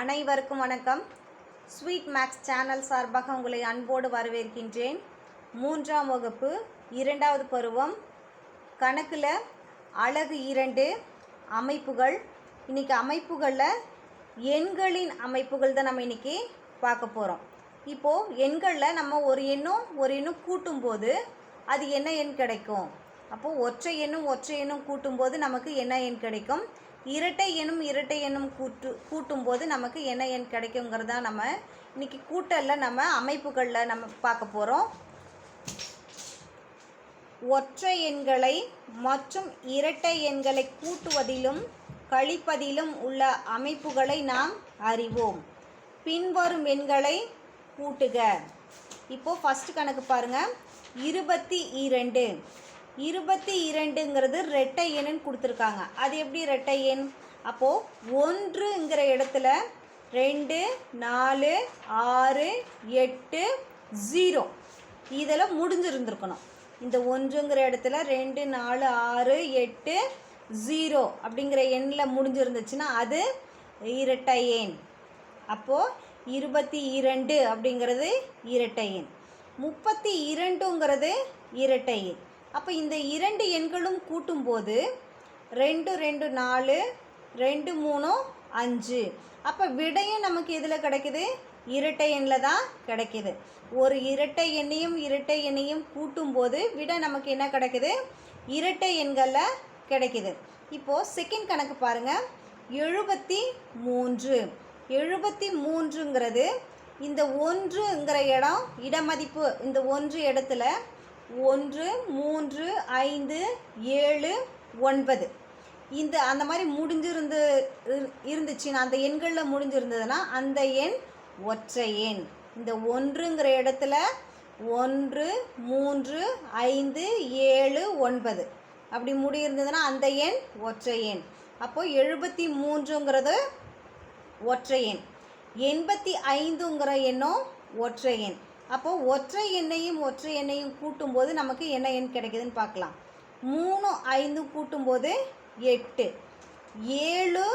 அனைவருக்கும் வணக்கம். Sweet maths channel சார்பாக உங்களை அன்போடு வரவேற்கின்றேன். மூன்றாம் வகுப்பு இரண்டாவது பருவம். கணக்கில் அழகு இரண்டு அமைப்புகள். இன்னைக்கு அமைப்புகளில் எண்களின் அமைப்புகள் தான் நம்ம இன்றைக்கி பார்க்க போகிறோம் இப்போது எண்களில் நம்ம ஒரு எண்ணும் ஒரு எண்ணும் கூட்டும்போது அது என்ன எண் கிடைக்கும்? அப்போது ஒற்றை எண்ணும் ஒற்றை எண்ணும் கூட்டும்போது நமக்கு என்ன எண் கிடைக்கும்? இரட்டை எனும் இரட்டை எண்ணும் கூட்டு கூட்டும்போது நமக்கு என்ன எண் கிடைக்குங்கிறதா நம்ம இன்னைக்கு கூட்டலில் நம்ம அமைப்புகளில் நம்ம பார்க்க போகிறோம் ஒற்றை எண்களை மற்றும் இரட்டை எண்களை கூட்டுவதிலும் கழிப்பதிலும் உள்ள அமைப்புகளை நாம் அறிவோம். பின்வரும் எண்களை கூட்டுக. இப்போ ஃபஸ்ட்டு கணக்கு பாருங்கள் இருபத்தி இரண்டு. இருபத்தி இரண்டுங்கிறது ரெட்டை எண்ணுன்னு கொடுத்துருக்காங்க. அது எப்படி ரெட்டை எண்? அப்போது ஒன்றுங்கிற இடத்துல ரெண்டு நாலு ஆறு எட்டு ஜீரோ. இதெல்லாம் முடிஞ்சிருந்துருக்கணும். இந்த ஒன்றுங்கிற இடத்துல ரெண்டு நாலு ஆறு எட்டு ஜீரோ அப்படிங்கிற எண்ணில் முடிஞ்சிருந்துச்சுன்னா அது இரட்டை எண். அப்போது இருபத்தி இரண்டு அப்படிங்கிறது இரட்டை எண். முப்பத்தி இரண்டுங்கிறது இரட்டை எண். அப்போ இந்த இரண்டு எண்களும் கூட்டும்போது ரெண்டு ரெண்டு நாலு ரெண்டு மூணு அஞ்சு. அப்போ விடையும் நமக்கு எதில் கிடைக்குது? இரட்டை எண்ணில் தான் கிடைக்குது. ஒரு இரட்டை எண்ணையும் இரட்டை எண்ணையும் கூட்டும்போது விடை நமக்கு என்ன கிடைக்குது? இரட்டை எண்களில் கிடைக்குது. இப்போது செகண்ட் கணக்கு பாருங்கள் எழுபத்தி மூன்று. எழுபத்தி மூன்றுங்கிறது இந்த ஒன்றுங்கிற இடம் இடமதிப்பு இந்த ஒன்று இடத்துல ஒன்று மூன்று ஐந்து ஏழு ஒன்பது. இந்த அந்த மாதிரி முடிஞ்சிருந்து இரு- இருந்துச்சுன்னா அந்த எண்களில் முடிஞ்சிருந்ததுன்னா அந்த எண் ஒற்றை எண். இந்த ஒன்றுங்கிற இடத்துல ஒன்று மூன்று ஐந்து ஏழு ஒன்பது. அப்படி முடியிருந்ததுன்னா அந்த எண் ஒற்றை எண். அப்போது எழுபத்தி மூன்றுங்கிறது ஒற்றை எண். எண்பத்தி ஐந்துங்கிற எண்ணும் ஒற்றை எண். அப்போ ஒற்றை எண்ணையும் ஒற்றை எண்ணையும் கூட்டும்போது நமக்கு என்ன எண் கிடைக்குதுன்னு பார்க்கலாம். மூணு ஐந்து கூட்டும்போது எட்டு. ஏழு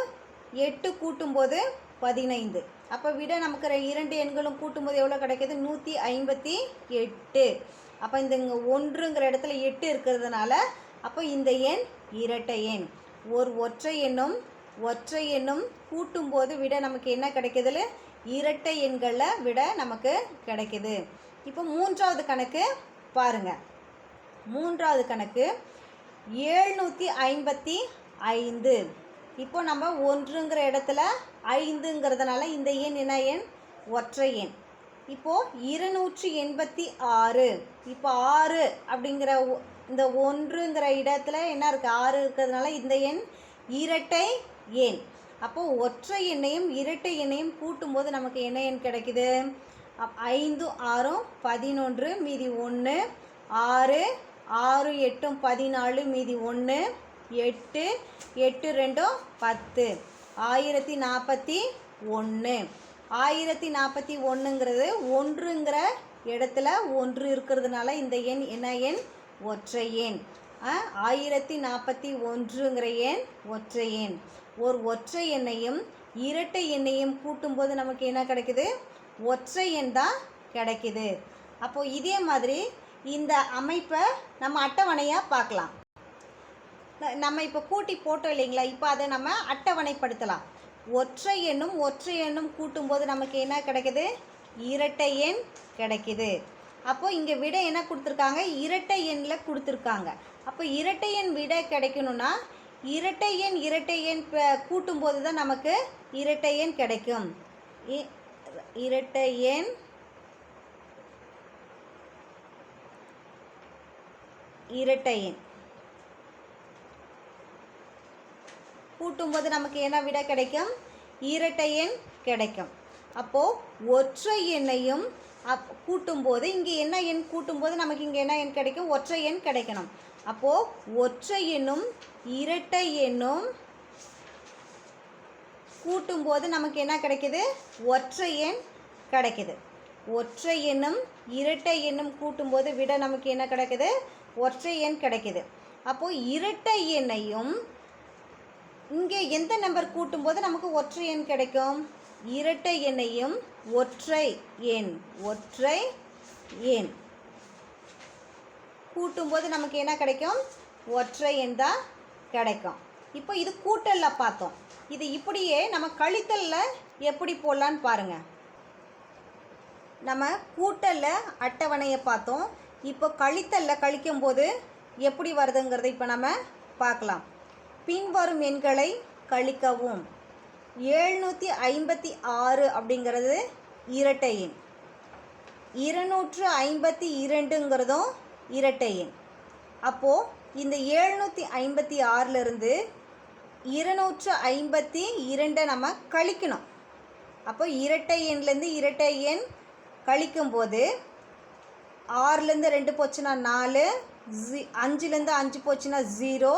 எட்டு கூட்டும்போது பதினைந்து. அப்போ விட நமக்கு இரண்டு எண்களும் கூட்டும்போது எவ்வளோ கிடைக்கிது? நூற்றி ஐம்பத்தி எட்டு. அப்போ இந்த இங்கே ஒன்றுங்கிற இடத்துல எட்டு இருக்கிறதுனால அப்போ இந்த எண் இரட்டை எண். ஒரு ஒற்றை எண்ணும் ஒற்றை எண்ணும் கூட்டும்போது விட நமக்கு என்ன கிடைக்கிதுல இரட்டை எண்களை விட நமக்கு கிடைக்குது. இப்போ மூன்றாவது கணக்கு பாருங்கள் மூன்றாவது கணக்கு ஏழ்நூற்றி ஐம்பத்தி ஐந்து. இப்போ நம்ம ஒன்றுங்கிற இடத்துல ஐந்துங்கிறதுனால இந்த எண் என்ன எண்? ஒற்றை எண். இப்போது இருநூற்றி எண்பத்தி ஆறு. இப்போ ஆறு அப்படிங்கிற ஒ- இந்த ஒன்றுங்கிற இடத்துல என்ன இருக்குது ஆறு இருக்கிறதுனால இந்த எண் இரட்டை எண். அப்போது ஒற்றை எண்ணையும் இரட்டை எண்ணையும் கூட்டும்போது நமக்கு என்ன எண் கிடைக்குது? அப்- ஐந்து ஆறும் பதினொன்று மீதி ஒன்று ஆறு ஆறு எட்டும் பதினாலு மீதி ஒன்று எட்டு எட்டு ரெண்டும் பத்து. ஆயிரத்தி நாற்பத்தி ஒன்று. ஆயிரத்தி நாற்பத்தி ஒன்றுங்கிறது ஒன்றுங்கிற இடத்துல ஒன்று இருக்கிறதுனால இந்த எண் என்ன எண்? ஒற்றை எண். ஆயிரத்தி நாற்பத்தி ஒன்றுங்கிற எண் ஒற்றை எண். ஒரு ஒற்றை எண்ணையும் இரட்டை எண்ணையும் கூட்டும்போது நமக்கு என்ன கிடைக்குது? ஒற்றை எண் தான் கிடைக்குது. அப்போது இதே மாதிரி இந்த அமைப்பை நம்ம அட்டவணையாக பார்க்கலாம். நம்ம இப்போ கூட்டி போட்டோம் இல்லைங்களா? இப்போ அதை நம்ம அட்டவணைப்படுத்தலாம். ஒற்றை எண்ணும் ஒற்றை எண்ணும் கூட்டும்போது நமக்கு என்ன கிடைக்குது? இரட்டை எண் கிடைக்குது. அப்போது இங்கே விடை என்ன கொடுத்துருக்காங்க? இரட்டை எண்ணில் கொடுத்துருக்காங்க. அப்போ இரட்டை எண் விடை கிடைக்கணும்னா இரட்டை எண் இரட்டை எண் கூட்டும்போது தான் நமக்கு இரட்டை எண் கிடைக்கும். இ- இரட்டை எண் இரட்டை எண். கூட்டும்போது நமக்கு என்ன விட கிடைக்கும்? இரட்டை எண் கிடைக்கும். அப்போது ஒற்றை எண்ணையும் அப் கூட்டும்போது இங்கே என்ன எண் கூட்டும்போது நமக்கு இங்கே என்ன எண் கிடைக்கும்? ஒற்றை எண் கிடைக்கணும். அப்போது ஒற்றை எண்ணும் இரட்டை எண்ணும் கூட்டும்போது நமக்கு என்ன கிடைக்குது? ஒற்றை எண் கிடைக்குது. ஒற்றை எண்ணும் இரட்டை எண்ணும் கூட்டும்போது விட நமக்கு என்ன கிடைக்குது? ஒற்றை எண் கிடைக்குது. அப்போது இரட்டை எண்ணையும் இங்கே எந்த நம்பர் கூட்டும்போது நமக்கு ஒற்றை எண் கிடைக்கும்? இரட்டை எண்ணையும் ஒற்றை எண் ஒற்றை எண். கூட்டும்போது நமக்கு என்ன கிடைக்கும்? ஒற்றை எண் தான் கிடைக்கும். இப்போ இது கூட்டலில் பார்த்தோம். இது இப்படியே நம்ம கழித்தலில் எப்படி போடலான்னு பாருங்கள் நம்ம கூட்டலில் அட்டவணையை பார்த்தோம். இப்போ கழித்தலில் கழிக்கும்போது எப்படி வருதுங்கிறத இப்போ நம்ம பார்க்கலாம். பின்வரும் எண்களை கழிக்கவும். எழுநூற்றி ஐம்பத்தி ஆறு அப்படிங்கிறது இரட்டை எண். இருநூற்று ஐம்பத்தி இரண்டுங்கிறதும் இரட்டை எண் அப்போது இந்த எழுநூற்றி ஐம்பத்தி ஆறிலிருந்து இருநூற்று ஐம்பத்தி இரண்டை நம்ம கழிக்கணும். அப்போ இரட்டை எண்லேருந்து இரட்டை எண் கழிக்கும்போது ஆறுலேருந்து ரெண்டு போச்சுன்னா நாலு ஜி அஞ்சுலேருந்து அஞ்சு போச்சுன்னா ஜீரோ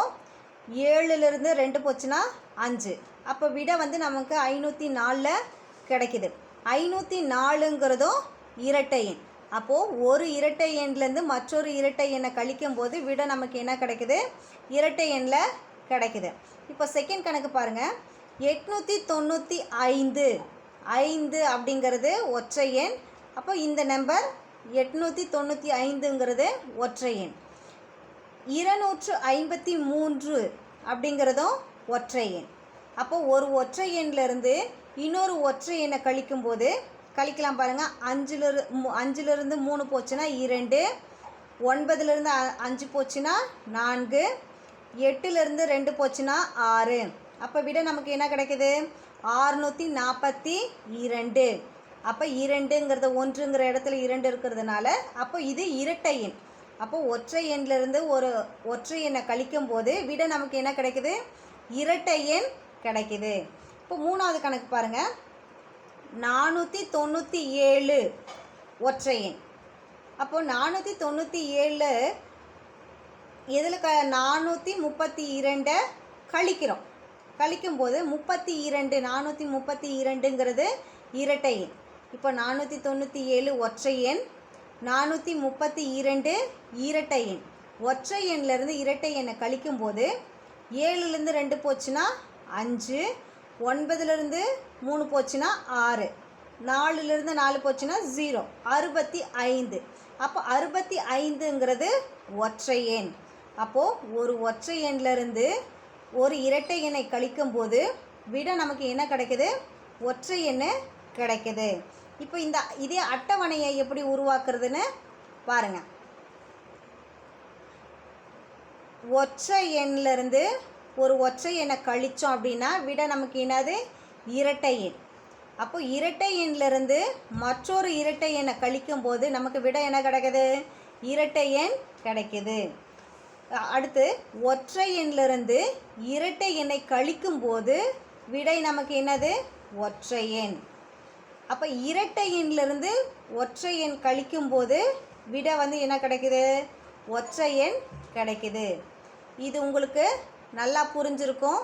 ஏழுலேருந்து ரெண்டு போச்சுன்னா அஞ்சு. அப்போ விட வந்து நமக்கு ஐநூற்றி நாலில் கிடைக்குது. ஐநூற்றி நாலுங்கிறதும் இரட்டை எண். அப்போது ஒரு இரட்டை எண்லேருந்து மற்றொரு இரட்டை எண்ணை கழிக்கும் போது விட நமக்கு என்ன கிடைக்குது? இரட்டை எண்ணில் கிடைக்குது. இப்போ செகண்ட் கணக்கு பாருங்கள் எட்நூற்றி தொண்ணூற்றி ஐந்து. ஐந்து அப்படிங்கிறது ஒற்றை எண். அப்போ இந்த நம்பர் எட்நூற்றி தொண்ணூற்றி ஐந்துங்கிறது ஒற்றை எண். இருநூற்று ஐம்பத்தி மூன்று அப்படிங்கிறதும் ஒற்றை எண். அப்போ ஒரு ஒற்றை எண்ணிலிருந்து இன்னொரு ஒற்றை எண்ணை கழிக்கும்போது கழிக்கலாம் பாருங்கள் அஞ்சுலேரு அஞ்சுலேருந்து மூணு போச்சுன்னா இரண்டு ஒன்பதுலேருந்து அ- அஞ்சு போச்சுன்னா நான்கு எட்டுலேருந்து ரெண்டு போச்சுன்னா ஆறு. அப்போ விட நமக்கு என்ன கிடைக்குது? ஆறுநூற்றி நாற்பத்தி இரண்டு. அப்போ இரண்டுங்கிறது ஒன்றுங்கிற இடத்துல இரண்டு இருக்கிறதுனால அப்போ இது இரட்டை எண். அப்போ ஒற்றை எண்ணிலிருந்து ஒரு ஒற்றை எண்ணை கழிக்கும் போது விட நமக்கு என்ன கிடைக்குது? இரட்டை எண் கிடைக்குது. இப்போ மூணாவது கணக்கு பாருங்கள் நானூற்றி தொண்ணூற்றி ஏழு ஒற்றையன். அப்போது அப்போ நானூற்றி தொண்ணூற்றி ஏழு இதில் க நானூற்றி முப்பத்தி இரண்டை கழிக்கிறோம். கழிக்கும்போது முப்பத்தி இரண்டு நானூற்றி முப்பத்தி இரண்டுங்கிறது இரட்டை எண் இப்போ நானூற்றி தொண்ணூற்றி ஏழு ஒற்றை எண் நானூற்றி முப்பத்தி இரண்டு இரட்டை எண் ஒற்றை எண்ணிலேருந்து இரட்டை எண்ணை கழிக்கும்போது ஏழுலேருந்து ரெண்டு போச்சுன்னா அஞ்சு ஒன்பதுலேருந்து மூணு போச்சுன்னா ஆறு. நாலுலேருந்து நாலு போச்சுன்னா ஜீரோ அறுபத்தி ஐந்து. அப்போ அறுபத்தி ஐந்துங்கிறது ஒற்றை எண். அப்போது ஒரு ஒற்றை எண்ணிலிருந்து ஒரு இரட்டை எண்ணை கழிக்கும்போது விட நமக்கு என்ன கிடைக்குது? ஒற்றை எண் கிடைக்குது. இப்போ இந்த இதே அட்டவணையை எப்படி உருவாக்குறதுன்னு பாருங்கள் ஒற்றை எண்ணிலிருந்து ஒரு ஒற்றை எண்ணை கழித்தோம் அப்படின்னா விட நமக்கு என்னது? இரட்டை எண். அப்போ இரட்டை எண்ணிலிருந்து மற்றொரு இரட்டை எண்ணை கழிக்கும் போது நமக்கு விட என்ன கிடைக்குது? இரட்டை எண் கிடைக்குது. அடுத்து ஒற்றை எண்ணிலிருந்து இரட்டை எண்ணை கழிக்கும் போது விடை நமக்கு என்னது? ஒற்றை எண். அப்போ இரட்டை எண்ணிலிருந்து ஒற்றை எண் கழிக்கும் போது விட வந்து என்ன கிடைக்குது? ஒற்றை எண் கிடைக்குது. இது உங்களுக்கு நல்லா புரிஞ்சிருக்கும்.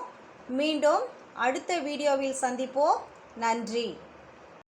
மீண்டும் அடுத்த வீடியோவில் சந்திப்போம். நன்றி.